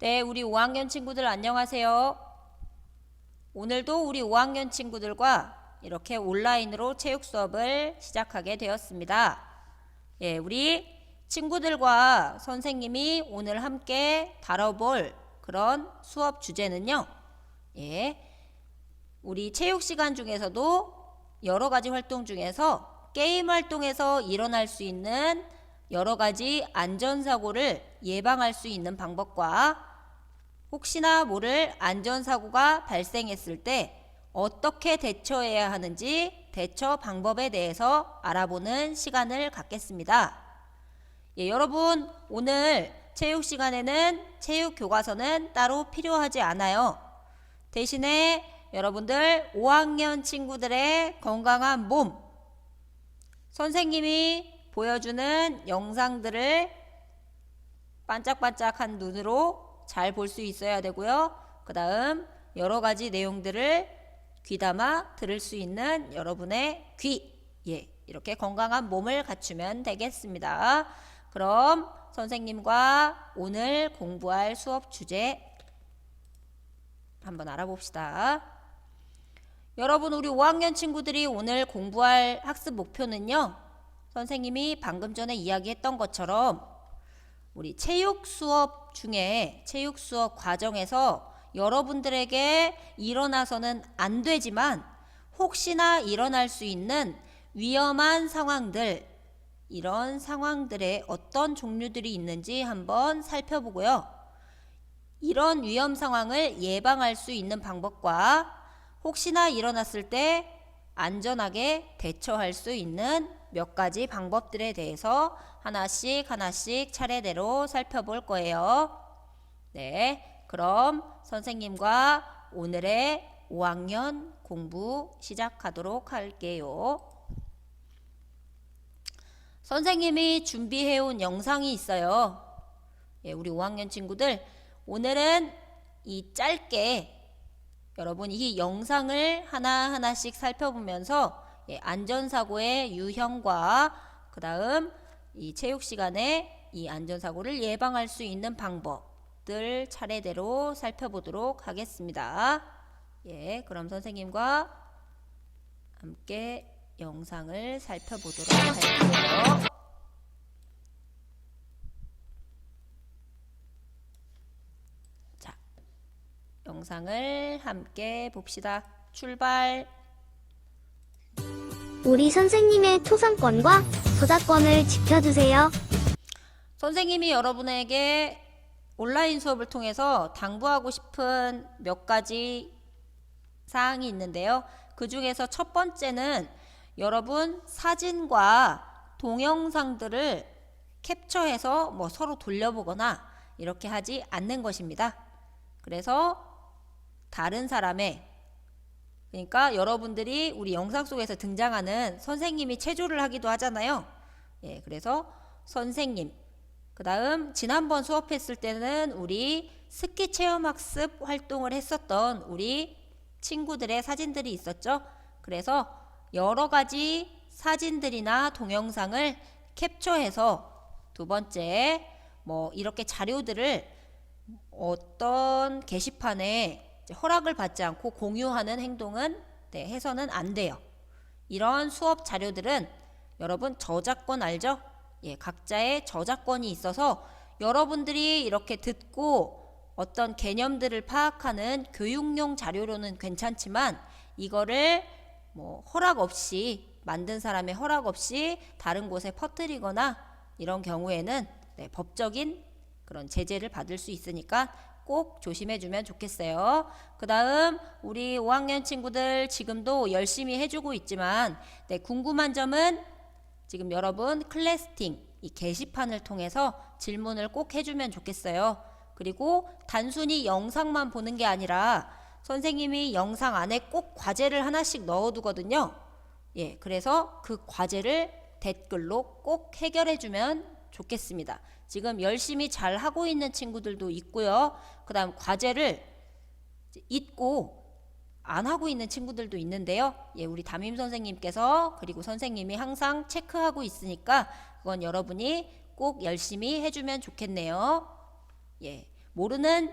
네, 우리 5학년 친구들 안녕하세요. 오늘도 우리 5학년 친구들과 이렇게 온라인으로 체육 수업을 시작하게 되었습니다. 예, 우리 친구들과 선생님이 오늘 함께 다뤄볼 그런 수업 주제는요. 예, 우리 체육 시간 중에서도 여러 가지 활동 중에서 게임 활동에서 일어날 수 있는 여러 가지 안전사고를 예방할 수 있는 방법과 혹시나 모를 안전사고가 발생했을 때 어떻게 대처해야 하는지 대처 방법에 대해서 알아보는 시간을 갖겠습니다. 예, 여러분, 오늘 체육 시간에는 체육 교과서는 따로 필요하지 않아요. 대신에 여러분들 5학년 친구들의 건강한 몸, 선생님이 보여주는 영상들을 반짝반짝한 눈으로 잘 볼 수 있어야 되고요. 그 다음 여러 가지 내용들을 귀담아 들을 수 있는 여러분의 귀, 예, 이렇게 건강한 몸을 갖추면 되겠습니다. 그럼 선생님과 오늘 공부할 수업 주제 한번 알아봅시다. 여러분, 우리 5학년 친구들이 오늘 공부할 학습 목표는요, 선생님이 방금 전에 이야기했던 것처럼 우리 체육 수업 중에 체육 수업 과정에서 여러분들에게 일어나서는 안 되지만 혹시나 일어날 수 있는 위험한 상황들 이런 상황들의 어떤 종류들이 있는지 한번 살펴보고요. 이런 위험 상황을 예방할 수 있는 방법과 혹시나 일어났을 때 안전하게 대처할 수 있는 몇 가지 방법들에 대해서 하나씩 하나씩 차례대로 살펴볼 거예요. 네, 그럼 선생님과 오늘의 5학년 공부 시작하도록 할게요. 선생님이 준비해온 영상이 있어요. 예, 우리 5학년 친구들, 오늘은 이 짧게 여러분 이 영상을 하나하나씩 살펴보면서 예, 안전사고의 유형과 그 다음 이 체육 시간에 이 안전사고를 예방할 수 있는 방법들 차례대로 살펴보도록 하겠습니다. 예, 그럼 선생님과 함께 영상을 살펴보도록 할게요. 자, 영상을 함께 봅시다. 출발. 우리 선생님의 초상권과 저작권을 지켜주세요. 선생님이 여러분에게 온라인 수업을 통해서 당부하고 싶은 몇 가지 사항이 있는데요. 그 중에서 첫 번째는 여러분 사진과 동영상들을 캡처해서 뭐 서로 돌려보거나 이렇게 하지 않는 것입니다. 그래서 다른 사람의 그러니까 여러분들이 우리 영상 속에서 등장하는 선생님이 체조를 하기도 하잖아요. 예, 그래서 선생님. 그 다음, 지난번 수업했을 때는 우리 스키 체험학습 활동을 했었던 우리 친구들의 사진들이 있었죠. 그래서 여러 가지 사진들이나 동영상을 캡처해서 두 번째, 뭐 이렇게 자료들을 어떤 게시판에 허락을 받지 않고 공유하는 행동은 네, 해서는 안 돼요. 이런 수업 자료들은 여러분 저작권 알죠? 예, 각자의 저작권이 있어서 여러분들이 이렇게 듣고 어떤 개념들을 파악하는 교육용 자료로는 괜찮지만 이거를 뭐 허락 없이 만든 사람의 허락 없이 다른 곳에 퍼뜨리거나 이런 경우에는 네, 법적인 그런 제재를 받을 수 있으니까 꼭 조심해 주면 좋겠어요. 그 다음, 우리 5학년 친구들 지금도 열심히 해주고 있지만, 네, 궁금한 점은 지금 여러분 클래스팅, 이 게시판을 통해서 질문을 꼭 해주면 좋겠어요. 그리고 단순히 영상만 보는 게 아니라 선생님이 영상 안에 꼭 과제를 하나씩 넣어두거든요. 예, 그래서 그 과제를 댓글로 꼭 해결해주면 좋겠습니다. 지금 열심히 잘 하고 있는 친구들도 있고요. 그 다음 과제를 잊고 안 하고 있는 친구들도 있는데요. 예, 우리 담임 선생님께서 그리고 선생님이 항상 체크하고 있으니까 그건 여러분이 꼭 열심히 해주면 좋겠네요. 예, 모르는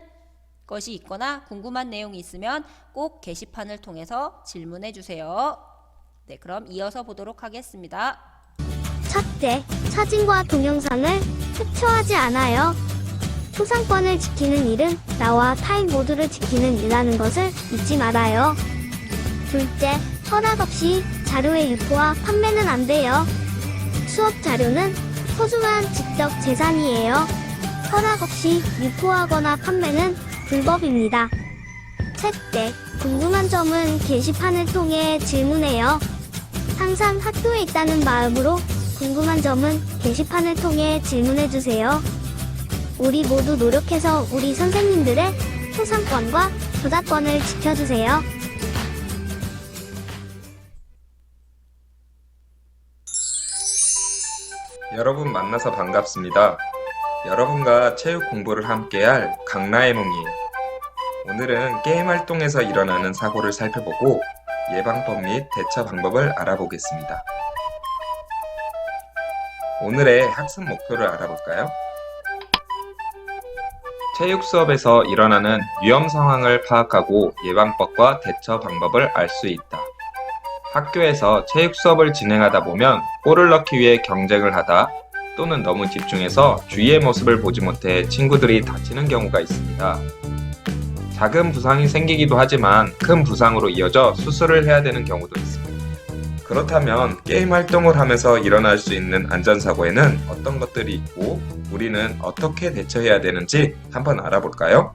것이 있거나 궁금한 내용이 있으면 꼭 게시판을 통해서 질문해 주세요. 네, 그럼 이어서 보도록 하겠습니다. 첫째, 사진과 동영상을 캡처하지 않아요. 초상권을 지키는 일은 나와 타인 모두를 지키는 일이라는 것을 잊지 말아요. 둘째, 허락 없이 자료의 유포와 판매는 안 돼요. 수업 자료는 소중한 지적 재산이에요. 허락 없이 유포하거나 판매는 불법입니다. 셋째, 궁금한 점은 게시판을 통해 질문해요. 항상 학교에 있다는 마음으로 궁금한 점은 게시판을 통해 질문해 주세요. 우리 모두 노력해서 우리 선생님들의 초상권과 저작권을 지켜주세요. 여러분 만나서 반갑습니다. 여러분과 체육 공부를 함께할 강나혜몽이에요. 오늘은 게임 활동에서 일어나는 사고를 살펴보고 예방법 및 대처 방법을 알아보겠습니다. 오늘의 학습 목표를 알아볼까요? 체육 수업에서 일어나는 위험 상황을 파악하고 예방법과 대처 방법을 알 수 있다. 학교에서 체육 수업을 진행하다 보면 골을 넣기 위해 경쟁을 하다 또는 너무 집중해서 주위의 모습을 보지 못해 친구들이 다치는 경우가 있습니다. 작은 부상이 생기기도 하지만 큰 부상으로 이어져 수술을 해야 되는 경우도 있습니다. 그렇다면 게임 활동을 하면서 일어날 수 있는 안전사고에는 어떤 것들이 있고 우리는 어떻게 대처해야 되는지 한번 알아볼까요?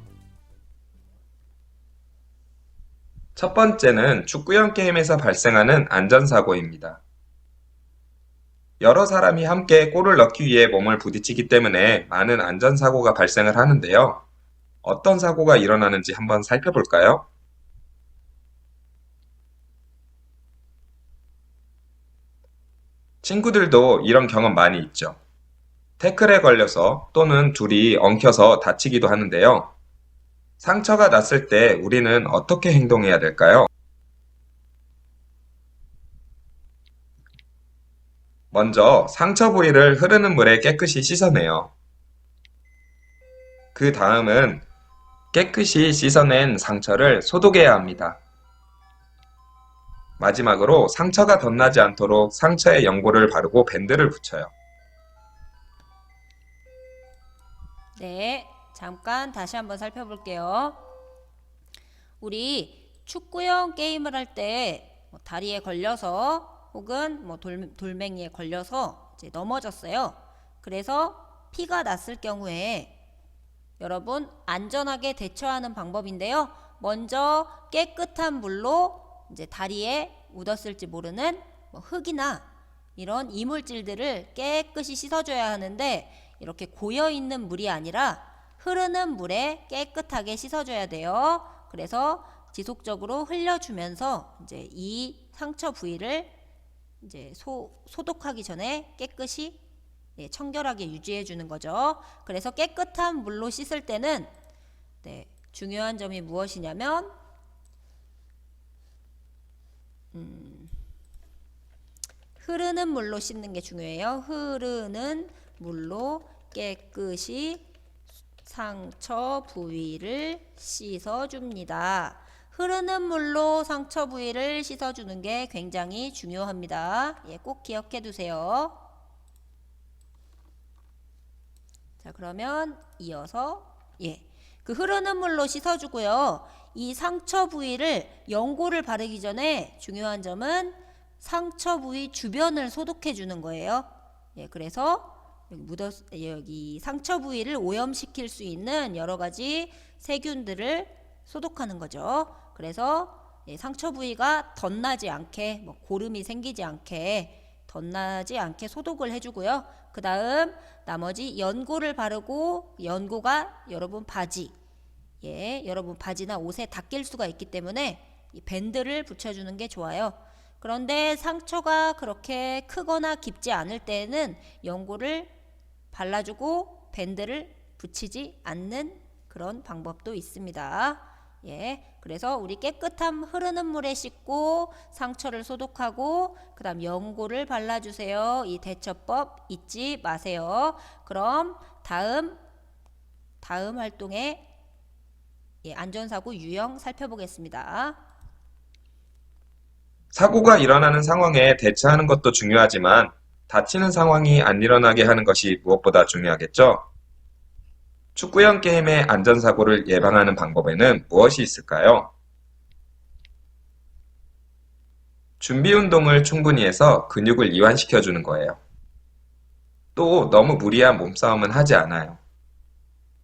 첫 번째는 축구형 게임에서 발생하는 안전사고입니다. 여러 사람이 함께 골을 넣기 위해 몸을 부딪히기 때문에 많은 안전사고가 발생을 하는데요. 어떤 사고가 일어나는지 한번 살펴볼까요? 친구들도 이런 경험 많이 있죠. 태클에 걸려서 또는 둘이 엉켜서 다치기도 하는데요. 상처가 났을 때 우리는 어떻게 행동해야 될까요? 먼저 상처 부위를 흐르는 물에 깨끗이 씻어내요. 그 다음은 깨끗이 씻어낸 상처를 소독해야 합니다. 마지막으로 상처가 덧나지 않도록 상처에 연고를 바르고 밴드를 붙여요. 네, 잠깐 다시 한번 살펴볼게요. 우리 축구형 게임을 할때뭐 다리에 걸려서 혹은 뭐 돌, 돌멩이에 걸려서 이제 넘어졌어요. 그래서 피가 났을 경우에 여러분 안전하게 대처하는 방법인데요. 먼저 깨끗한 물로 이제 다리에 묻었을지 모르는 뭐 흙이나 이런 이물질들을 깨끗이 씻어줘야 하는데 이렇게 고여 있는 물이 아니라 흐르는 물에 깨끗하게 씻어줘야 돼요. 그래서 지속적으로 흘려주면서 이제 이 상처 부위를 이제 소, 소독하기 전에 깨끗이 네, 청결하게 유지해 주는 거죠. 그래서 깨끗한 물로 씻을 때는 네, 중요한 점이 무엇이냐면 음, 흐르는 물로 씻는 게 중요해요. 흐르는 물로 깨끗이 상처 부위를 씻어줍니다. 흐르는 물로 상처 부위를 씻어주는 게 굉장히 중요합니다. 예, 꼭 기억해 두세요. 자, 그러면 이어서 예. 그 흐르는 물로 씻어 주고요. 이 상처 부위를 연고를 바르기 전에 중요한 점은 상처 부위 주변을 소독해 주는 거예요. 예, 그래서 여기 묻었 여기 상처 부위를 오염시킬 수 있는 여러 가지 세균들을 소독하는 거죠. 그래서 예, 상처 부위가 덧나지 않게 뭐 고름이 생기지 않게 덧나지 않게 소독을 해주고요. 그 다음 나머지 연고를 바르고 연고가 여러분 바지, 예, 여러분 바지나 옷에 닦일 수가 있기 때문에 이 밴드를 붙여주는 게 좋아요. 그런데 상처가 그렇게 크거나 깊지 않을 때는 연고를 발라주고 밴드를 붙이지 않는 그런 방법도 있습니다. 예, 그래서 우리 깨끗한 흐르는 물에 씻고 상처를 소독하고 그다음 연고를 발라주세요. 이 대처법 잊지 마세요. 그럼 다음 다음 활동의 예, 안전사고 유형 살펴보겠습니다. 사고가 일어나는 상황에 대처하는 것도 중요하지만 다치는 상황이 안 일어나게 하는 것이 무엇보다 중요하겠죠? 축구형 게임의 안전사고를 예방하는 방법에는 무엇이 있을까요? 준비 운동을 충분히 해서 근육을 이완시켜 주는 거예요. 또 너무 무리한 몸싸움은 하지 않아요.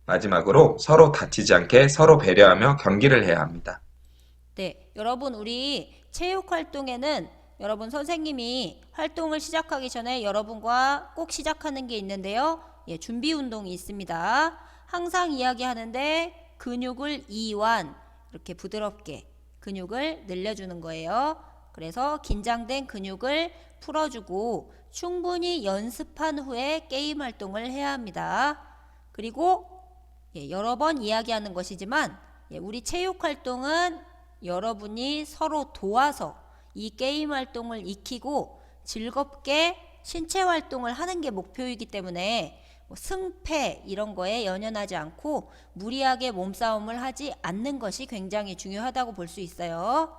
마지막으로 서로 다치지 않게 서로 배려하며 경기를 해야 합니다. 네, 여러분 우리 체육 활동에는 여러분 선생님이 활동을 시작하기 전에 여러분과 꼭 시작하는 게 있는데요. 예, 준비 운동이 있습니다. 항상 이야기하는데 근육을 이완 이렇게 부드럽게 근육을 늘려주는 거예요. 그래서 긴장된 근육을 풀어주고 충분히 연습한 후에 게임 활동을 해야 합니다. 그리고 예, 여러 번 이야기하는 것이지만 예, 우리 체육 활동은 여러분이 서로 도와서 이 게임 활동을 익히고 즐겁게 신체 활동을 하는 게 목표이기 때문에 뭐 승패 이런 거에 연연하지 않고 무리하게 몸싸움을 하지 않는 것이 굉장히 중요하다고 볼 수 있어요.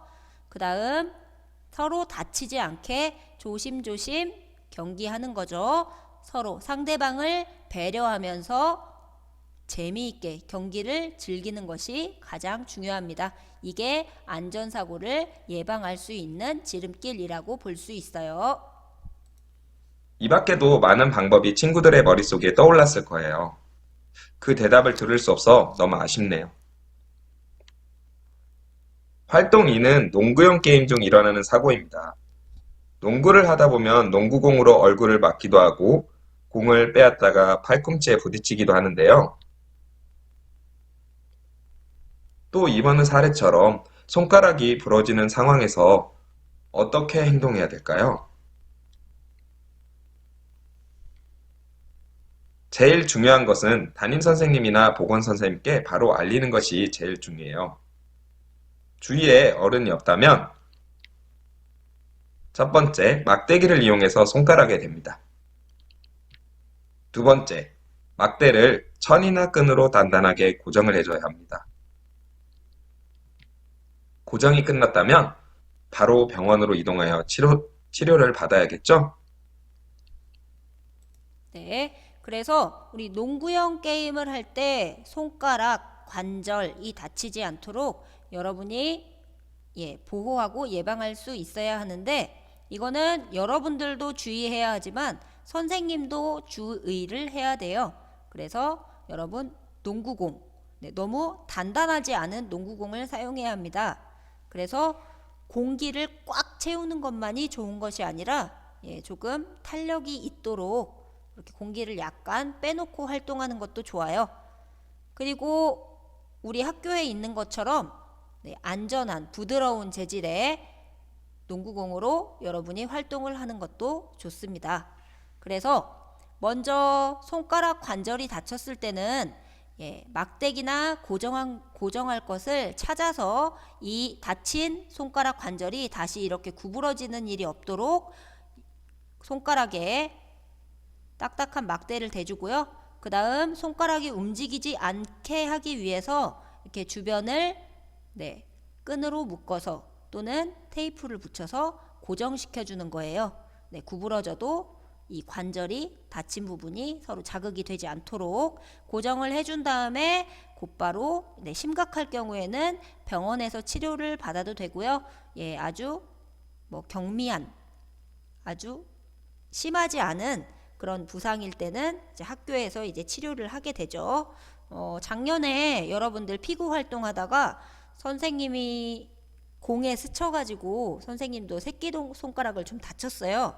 그 다음 서로 다치지 않게 조심조심 경기하는 거죠. 서로 상대방을 배려하면서 재미있게 경기를 즐기는 것이 가장 중요합니다. 이게 안전사고를 예방할 수 있는 지름길이라고 볼 수 있어요. 이 밖에도 많은 방법이 친구들의 머릿속에 떠올랐을 거예요. 그 대답을 들을 수 없어 너무 아쉽네요. 활동 2는 농구용 게임 중 일어나는 사고입니다. 농구를 하다 보면 농구공으로 얼굴을 맞기도 하고 공을 빼앗다가 팔꿈치에 부딪히기도 하는데요. 또 이번 사례처럼 손가락이 부러지는 상황에서 어떻게 행동해야 될까요? 제일 중요한 것은 담임 선생님이나 보건 선생님께 바로 알리는 것이 제일 중요해요. 주위에 어른이 없다면 첫 번째, 막대기를 이용해서 손가락에 댑니다. 두 번째, 막대를 천이나 끈으로 단단하게 고정을 해줘야 합니다. 고정이 끝났다면 바로 병원으로 이동하여 치료, 치료를 받아야겠죠? 네. 그래서 우리 농구형 게임을 할 때 손가락, 관절이 다치지 않도록 여러분이 예, 보호하고 예방할 수 있어야 하는데 이거는 여러분들도 주의해야 하지만 선생님도 주의를 해야 돼요. 그래서 여러분 농구공 네, 너무 단단하지 않은 농구공을 사용해야 합니다. 그래서 공기를 꽉 채우는 것만이 좋은 것이 아니라 예, 조금 탄력이 있도록 이렇게 공기를 약간 빼놓고 활동하는 것도 좋아요. 그리고 우리 학교에 있는 것처럼 네, 안전한 부드러운 재질의 농구공으로 여러분이 활동을 하는 것도 좋습니다. 그래서 먼저 손가락 관절이 다쳤을 때는 예, 막대기나 고정한, 고정할 것을 찾아서 이 다친 손가락 관절이 다시 이렇게 구부러지는 일이 없도록 손가락에 딱딱한 막대를 대주고요. 그 다음 손가락이 움직이지 않게 하기 위해서 이렇게 주변을 네, 끈으로 묶어서 또는 테이프를 붙여서 고정시켜 주는 거예요. 네, 구부러져도 이 관절이 다친 부분이 서로 자극이 되지 않도록 고정을 해준 다음에 곧바로 네, 심각할 경우에는 병원에서 치료를 받아도 되고요. 예, 아주 뭐 경미한 아주 심하지 않은 그런 부상일 때는 이제 학교에서 이제 치료를 하게 되죠. 어, 작년에 여러분들 피구 활동하다가 선생님이 공에 스쳐가지고 선생님도 새끼 손가락을 좀 다쳤어요.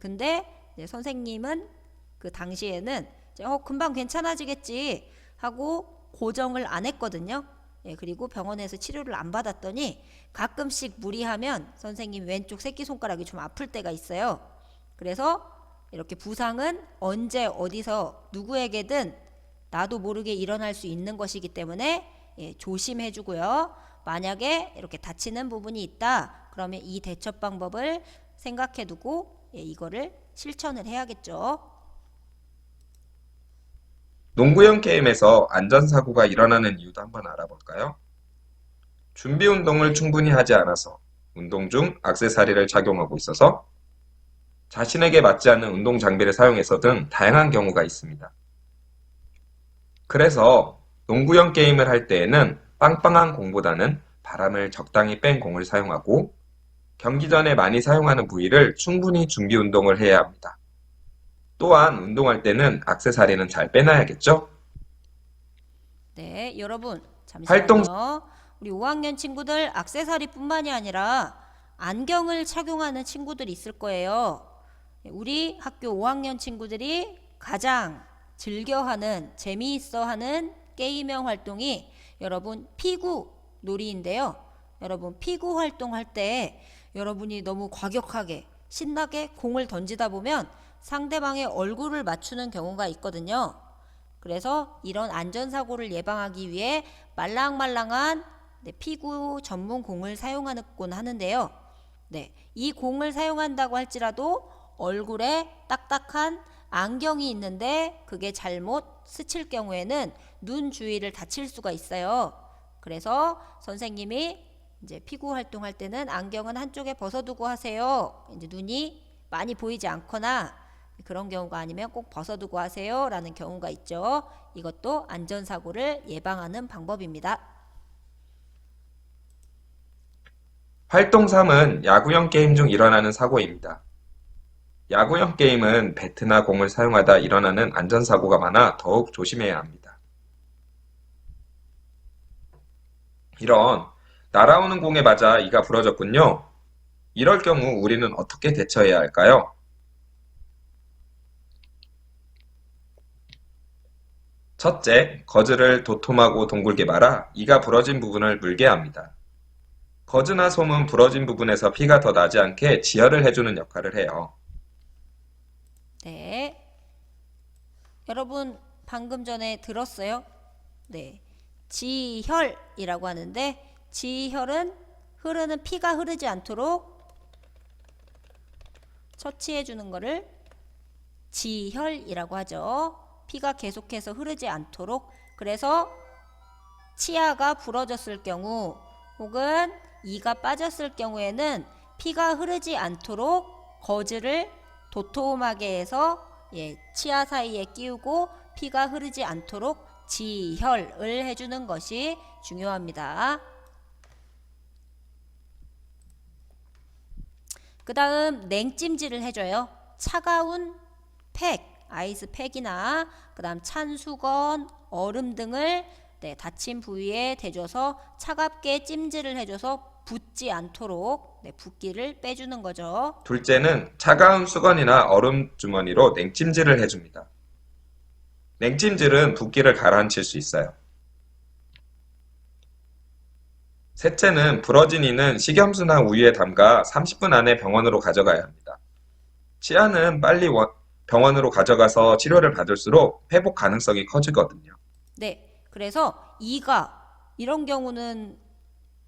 근데 선생님은 그 당시에는 어, 금방 괜찮아지겠지 하고 고정을 안 했거든요. 예, 그리고 병원에서 치료를 안 받았더니 가끔씩 무리하면 선생님 왼쪽 새끼 손가락이 좀 아플 때가 있어요. 그래서 이렇게 부상은 언제 어디서 누구에게든 나도 모르게 일어날 수 있는 것이기 때문에 예, 조심해 주고요. 만약에 이렇게 다치는 부분이 있다. 그러면 이 대처 방법을 생각해 두고 예, 이거를 실천을 해야겠죠. 농구용 게임에서 안전사고가 일어나는 이유도 한번 알아볼까요? 준비 운동을 충분히 하지 않아서 운동 중 액세서리를 착용하고 있어서 자신에게 맞지 않는 운동 장비를 사용해서 등 다양한 경우가 있습니다. 그래서 농구용 게임을 할 때에는 빵빵한 공보다는 바람을 적당히 뺀 공을 사용하고 경기 전에 많이 사용하는 부위를 충분히 준비 운동을 해야 합니다. 또한 운동할 때는 액세서리는 잘 빼놔야겠죠? 네, 여러분 잠시만요. 활동- 우리 5학년 친구들 액세서리뿐만이 아니라 안경을 착용하는 친구들이 있을 거예요. 우리 학교 5학년 친구들이 가장 즐겨하는 재미있어하는 게임형 활동이 여러분 피구 놀이인데요. 여러분 피구 활동할 때 여러분이 너무 과격하게 신나게 공을 던지다 보면 상대방의 얼굴을 맞추는 경우가 있거든요. 그래서 이런 안전사고를 예방하기 위해 말랑말랑한 네, 피구 전문 공을 사용하곤 하는데요. 네, 이 공을 사용한다고 할지라도 얼굴에 딱딱한 안경이 있는데 그게 잘못 스칠 경우에는 눈 주위를 다칠 수가 있어요. 그래서 선생님이 이제 피구 활동할 때는 안경은 한쪽에 벗어두고 하세요. 이제 눈이 많이 보이지 않거나 그런 경우가 아니면 꼭 벗어두고 하세요. 라는 경우가 있죠. 이것도 안전사고를 예방하는 방법입니다. 활동 3은 야구형 게임 중 일어나는 사고입니다. 야구형 게임은 배트나 공을 사용하다 일어나는 안전사고가 많아 더욱 조심해야 합니다. 이런 날아오는 공에 맞아 이가 부러졌군요. 이럴 경우 우리는 어떻게 대처해야 할까요? 첫째, 거즈를 도톰하고 동글게 말아 이가 부러진 부분을 물게 합니다. 거즈나 솜은 부러진 부분에서 피가 더 나지 않게 지혈을 해주는 역할을 해요. 네. 여러분 방금 전에 들었어요? 네. 지혈이라고 하는데 지혈은 흐르는 피가 흐르지 않도록 처치해 주는 거를 지혈이라고 하죠. 피가 계속해서 흐르지 않도록 그래서 치아가 부러졌을 경우 혹은 이가 빠졌을 경우에는 피가 흐르지 않도록 거즈를 도톰하게 해서 예, 치아 사이에 끼우고 피가 흐르지 않도록 지혈을 해주는 것이 중요합니다. 그 다음 냉찜질을 해줘요. 차가운 팩, 아이스 팩이나 그 다음 찬 수건, 얼음 등을 네, 다친 부위에 대줘서 차갑게 찜질을 해줘서 붓지 않도록 네, 붓기를 빼주는 거죠. 둘째는 차가운 수건이나 얼음 주머니로 냉찜질을 해줍니다. 냉찜질은 붓기를 가라앉힐 수 있어요. 셋째는 부러진 이는 식염수나 우유에 담가 30분 안에 병원으로 가져가야 합니다. 치아는 빨리 원- 병원으로 가져가서 치료를 받을수록 회복 가능성이 커지거든요. 네, 그래서 이가 이런 경우는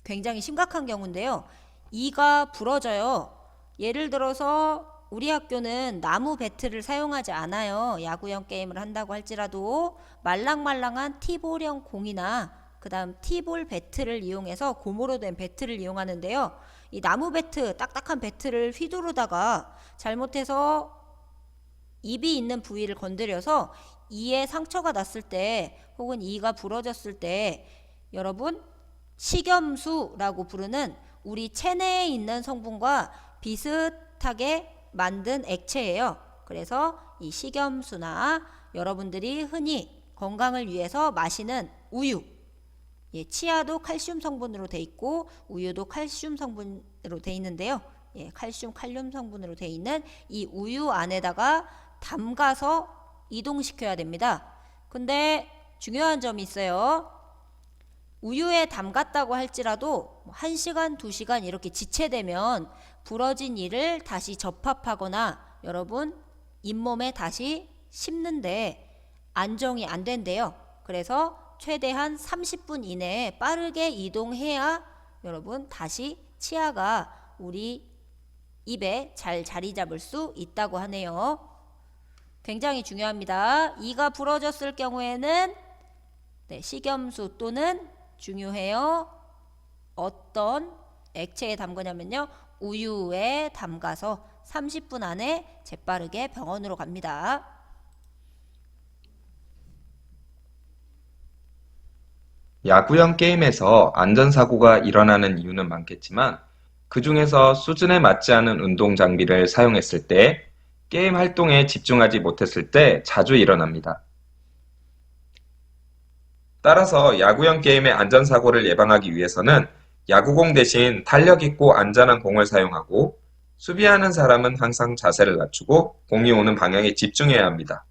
굉장히 심각한 경우인데요. 이가 부러져요. 예를 들어서 우리 학교는 나무 배트를 사용하지 않아요. 야구형 게임을 한다고 할지라도 말랑말랑한 티볼형 공이나 그 다음 티볼 배트를 이용해서 고무로 된 배트를 이용하는데요. 이 나무 배트, 딱딱한 배트를 휘두르다가 잘못해서 입이 있는 부위를 건드려서 이에 상처가 났을 때 혹은 이가 부러졌을 때 여러분 식염수라고 부르는 우리 체내에 있는 성분과 비슷하게 만든 액체예요. 그래서 이 식염수나 여러분들이 흔히 건강을 위해서 마시는 우유 예, 치아도 칼슘 성분으로 돼 있고 우유도 칼슘 성분으로 돼 있는데요. 예, 칼슘, 칼륨 성분으로 돼 있는 이 우유 안에다가 담가서 이동시켜야 됩니다. 근데 중요한 점이 있어요. 우유에 담갔다고 할지라도 뭐 1시간, 2시간 이렇게 지체되면 부러진 이를 다시 접합하거나 여러분 잇몸에 다시 심는데 안정이 안 된대요. 그래서 최대한 30분 이내에 빠르게 이동해야 여러분 다시 치아가 우리 입에 잘 자리 잡을 수 있다고 하네요. 굉장히 중요합니다. 이가 부러졌을 경우에는 네, 식염수 또는 중요해요. 어떤 액체에 담그냐면요. 우유에 담가서 30분 안에 재빠르게 병원으로 갑니다. 야구형 게임에서 안전사고가 일어나는 이유는 많겠지만 그 중에서 수준에 맞지 않은 운동 장비를 사용했을 때 게임 활동에 집중하지 못했을 때 자주 일어납니다. 따라서 야구형 게임의 안전사고를 예방하기 위해서는 야구공 대신 탄력 있고 안전한 공을 사용하고 수비하는 사람은 항상 자세를 낮추고 공이 오는 방향에 집중해야 합니다.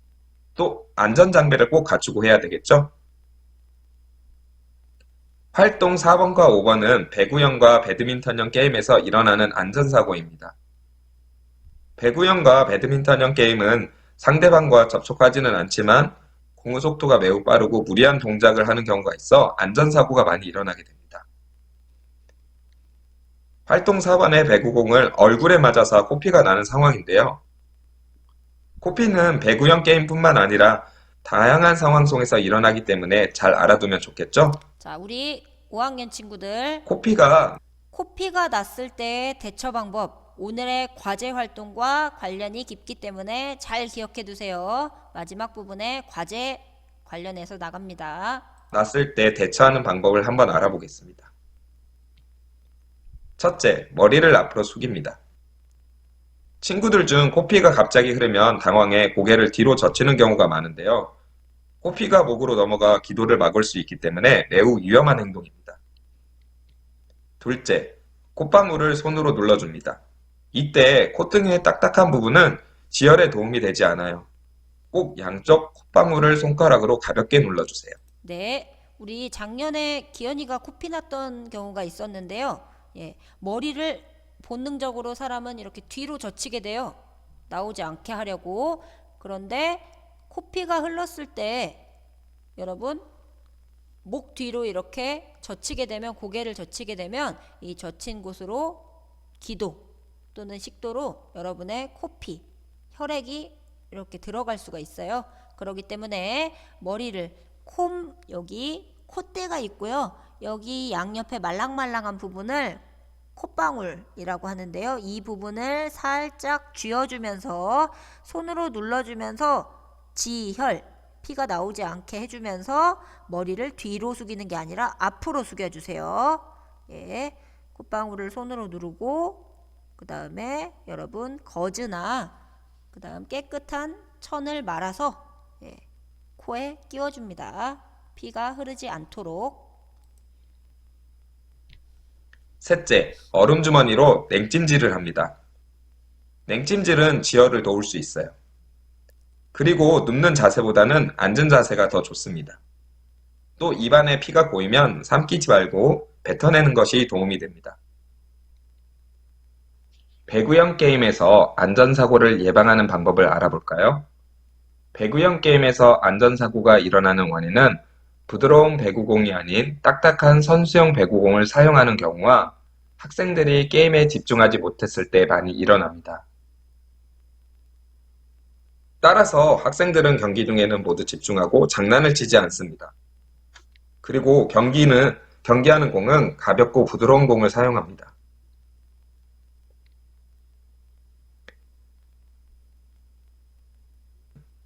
또 안전 장비를 꼭 갖추고 해야 되겠죠? 활동 4번과 5번은 배구형과 배드민턴형 게임에서 일어나는 안전사고입니다. 배구형과 배드민턴형 게임은 상대방과 접촉하지는 않지만 공의 속도가 매우 빠르고 무리한 동작을 하는 경우가 있어 안전사고가 많이 일어나게 됩니다. 활동 4번의 배구공을 얼굴에 맞아서 코피가 나는 상황인데요. 코피는 배구형 게임뿐만 아니라 다양한 상황 속에서 일어나기 때문에 잘 알아두면 좋겠죠? 자, 우리 5학년 친구들 코피가 코피가 났을 때 대처 방법 오늘의 과제 활동과 관련이 깊기 때문에 잘 기억해 두세요. 마지막 부분에 과제 관련해서 나갑니다. 났을 때 대처하는 방법을 한번 알아보겠습니다. 첫째, 머리를 앞으로 숙입니다. 친구들 중 코피가 갑자기 흐르면 당황해 고개를 뒤로 젖히는 경우가 많은데요. 코피가 목으로 넘어가 기도를 막을 수 있기 때문에 매우 위험한 행동입니다. 둘째, 콧방울을 손으로 눌러줍니다. 이때 콧등의 딱딱한 부분은 지혈에 도움이 되지 않아요. 꼭 양쪽 콧방울을 손가락으로 가볍게 눌러주세요. 네, 우리 작년에 기현이가 코피 났던 경우가 있었는데요. 예, 머리를 본능적으로 사람은 이렇게 뒤로 젖히게 돼요. 나오지 않게 하려고. 그런데 코피가 흘렀을 때 여러분 목 뒤로 이렇게 젖히게 되면 고개를 젖히게 되면 이 젖힌 곳으로 기도 또는 식도로 여러분의 코피 혈액이 이렇게 들어갈 수가 있어요. 그렇기 때문에 머리를 콤 여기 콧대가 있고요. 여기 양옆에 말랑말랑한 부분을 콧방울이라고 하는데요. 이 부분을 살짝 쥐어주면서 손으로 눌러주면서 지혈 피가 나오지 않게 해주면서 머리를 뒤로 숙이는 게 아니라 앞으로 숙여주세요. 예, 콧방울을 손으로 누르고 그 다음에 여러분 거즈나 그 다음 깨끗한 천을 말아서 예, 코에 끼워줍니다. 피가 흐르지 않도록. 셋째, 얼음주머니로 냉찜질을 합니다. 냉찜질은 지혈을 도울 수 있어요. 그리고 눕는 자세보다는 앉은 자세가 더 좋습니다. 또 입안에 피가 고이면 삼키지 말고 뱉어내는 것이 도움이 됩니다. 배구형 게임에서 안전사고를 예방하는 방법을 알아볼까요? 배구형 게임에서 안전사고가 일어나는 원인은 부드러운 배구공이 아닌 딱딱한 선수용 배구공을 사용하는 경우와 학생들이 게임에 집중하지 못했을 때 많이 일어납니다. 따라서 학생들은 경기 중에는 모두 집중하고 장난을 치지 않습니다. 그리고 경기는, 경기하는 공은 가볍고 부드러운 공을 사용합니다.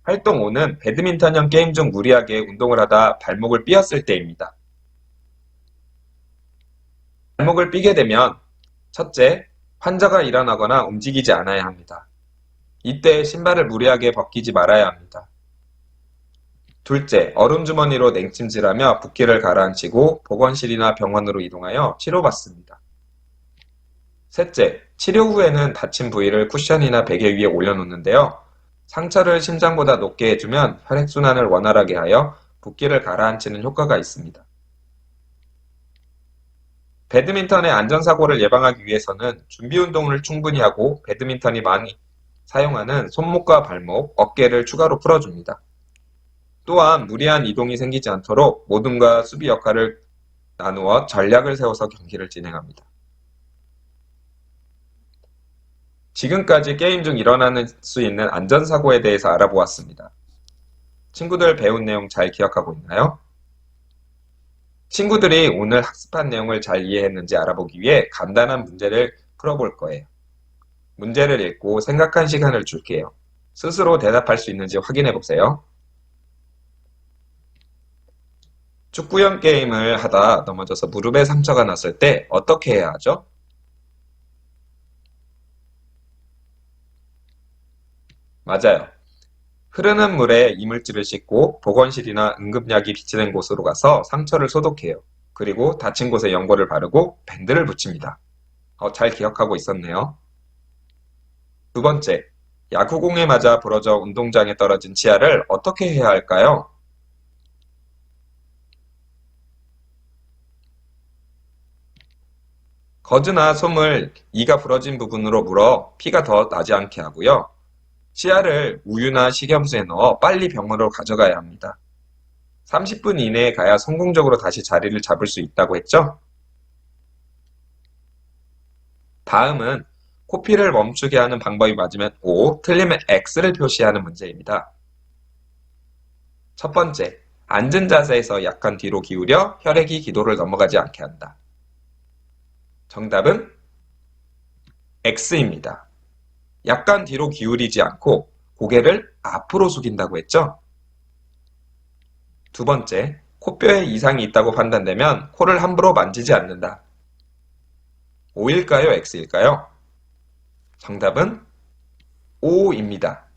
활동 5는 배드민턴형 게임 중 무리하게 운동을 하다 발목을 삐었을 때입니다. 발목을 삐게 되면 첫째, 환자가 일어나거나 움직이지 않아야 합니다. 이때 신발을 무리하게 벗기지 말아야 합니다. 둘째, 얼음주머니로 냉찜질하며 붓기를 가라앉히고 보건실이나 병원으로 이동하여 치료받습니다. 셋째, 치료 후에는 다친 부위를 쿠션이나 베개 위에 올려놓는데요. 상처를 심장보다 높게 해주면 혈액순환을 원활하게 하여 붓기를 가라앉히는 효과가 있습니다. 배드민턴의 안전사고를 예방하기 위해서는 준비 운동을 충분히 하고 배드민턴이 많이 사용하는 손목과 발목, 어깨를 추가로 풀어줍니다. 또한 무리한 이동이 생기지 않도록 모든과 수비 역할을 나누어 전략을 세워서 경기를 진행합니다. 지금까지 게임 중 일어나는 수 있는 안전사고에 대해서 알아보았습니다. 친구들 배운 내용 잘 기억하고 있나요? 친구들이 오늘 학습한 내용을 잘 이해했는지 알아보기 위해 간단한 문제를 풀어볼 거예요. 문제를 읽고 생각한 시간을 줄게요. 스스로 대답할 수 있는지 확인해 보세요. 축구형 게임을 하다 넘어져서 무릎에 상처가 났을 때 어떻게 해야 하죠? 맞아요. 흐르는 물에 이물질을 씻고 보건실이나 응급약이 비치는 곳으로 가서 상처를 소독해요. 그리고 다친 곳에 연고를 바르고 밴드를 붙입니다. 어, 잘 기억하고 있었네요. 두 번째, 야구공에 맞아 부러져 운동장에 떨어진 치아를 어떻게 해야 할까요? 거즈나 솜을 이가 부러진 부분으로 물어 피가 더 나지 않게 하고요. 치아를 우유나 식염수에 넣어 빨리 병원으로 가져가야 합니다. 30분 이내에 가야 성공적으로 다시 자리를 잡을 수 있다고 했죠? 다음은 코피를 멈추게 하는 방법이 맞으면 O, 틀리면 X를 표시하는 문제입니다. 첫 번째, 앉은 자세에서 약간 뒤로 기울여 혈액이 기도를 넘어가지 않게 한다. 정답은 X입니다. 약간 뒤로 기울이지 않고 고개를 앞으로 숙인다고 했죠? 두 번째, 코뼈에 이상이 있다고 판단되면 코를 함부로 만지지 않는다. O일까요? X일까요? 정답은 O입니다.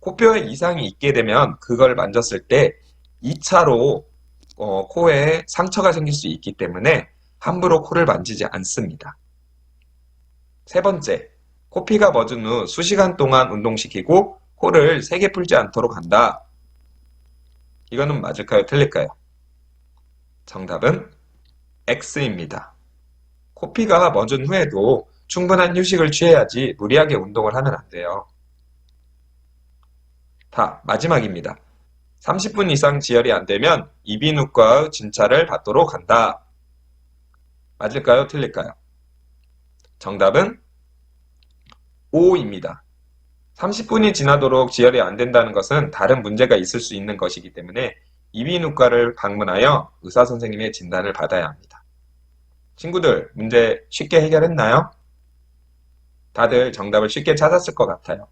코뼈에 이상이 있게 되면 그걸 만졌을 때 2차로 어, 코에 상처가 생길 수 있기 때문에 함부로 코를 만지지 않습니다. 세 번째, 코피가 멎은 후 수시간 동안 운동시키고 코를 세게 풀지 않도록 한다. 이거는 맞을까요? 틀릴까요? 정답은 X입니다. 코피가 멎은 후에도 충분한 휴식을 취해야지 무리하게 운동을 하면 안 돼요. 다 마지막입니다. 30분 이상 지혈이 안 되면 이비인후과의 진찰을 받도록 한다. 맞을까요? 틀릴까요? 정답은 O입니다. 30분이 지나도록 지혈이 안 된다는 것은 다른 문제가 있을 수 있는 것이기 때문에 이비인후과를 방문하여 의사 선생님의 진단을 받아야 합니다. 친구들, 문제 쉽게 해결했나요? 다들 정답을 쉽게 찾았을 것 같아요.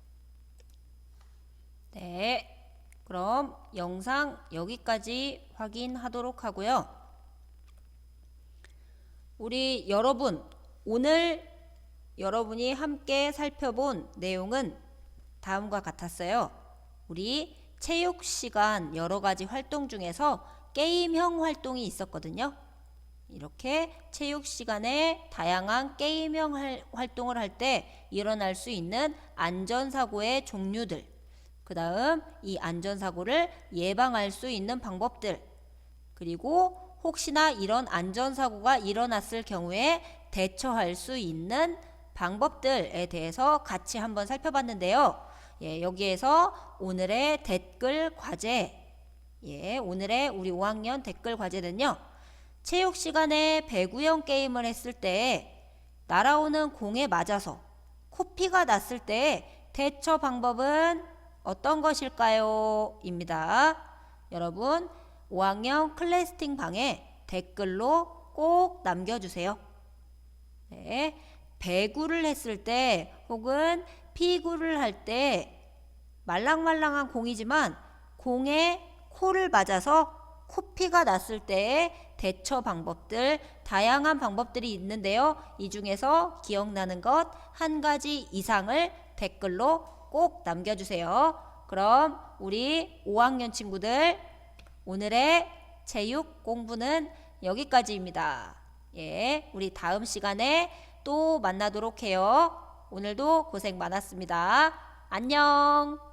네. 그럼 영상 여기까지 확인하도록 하고요. 우리 여러분, 오늘 여러분이 함께 살펴본 내용은 다음과 같았어요. 우리 체육 시간 여러 가지 활동 중에서 게임형 활동이 있었거든요. 이렇게 체육 시간에 다양한 게임형 할- 활동을 할 때 일어날 수 있는 안전사고의 종류들, 그 다음 이 안전사고를 예방할 수 있는 방법들, 그리고 혹시나 이런 안전사고가 일어났을 경우에 대처할 수 있는 방법들에 대해서 같이 한번 살펴봤는데요. 예, 여기에서 오늘의 댓글 과제, 예, 오늘의 우리 5학년 댓글 과제는요. 체육 시간에 배구형 게임을 했을 때 날아오는 공에 맞아서 코피가 났을 때 대처 방법은 어떤 것일까요? 입니다. 여러분, 5학년 클래스팅 방에 댓글로 꼭 남겨주세요. 네. 배구를 했을 때 혹은 피구를 할 때 말랑말랑한 공이지만 공에 코를 맞아서 코피가 났을 때의 대처 방법들 다양한 방법들이 있는데요. 이 중에서 기억나는 것 한 가지 이상을 댓글로 꼭 남겨주세요. 그럼 우리 5학년 친구들 오늘의 체육 공부는 여기까지입니다. 예, 우리 다음 시간에 또 만나도록 해요. 오늘도 고생 많았습니다. 안녕.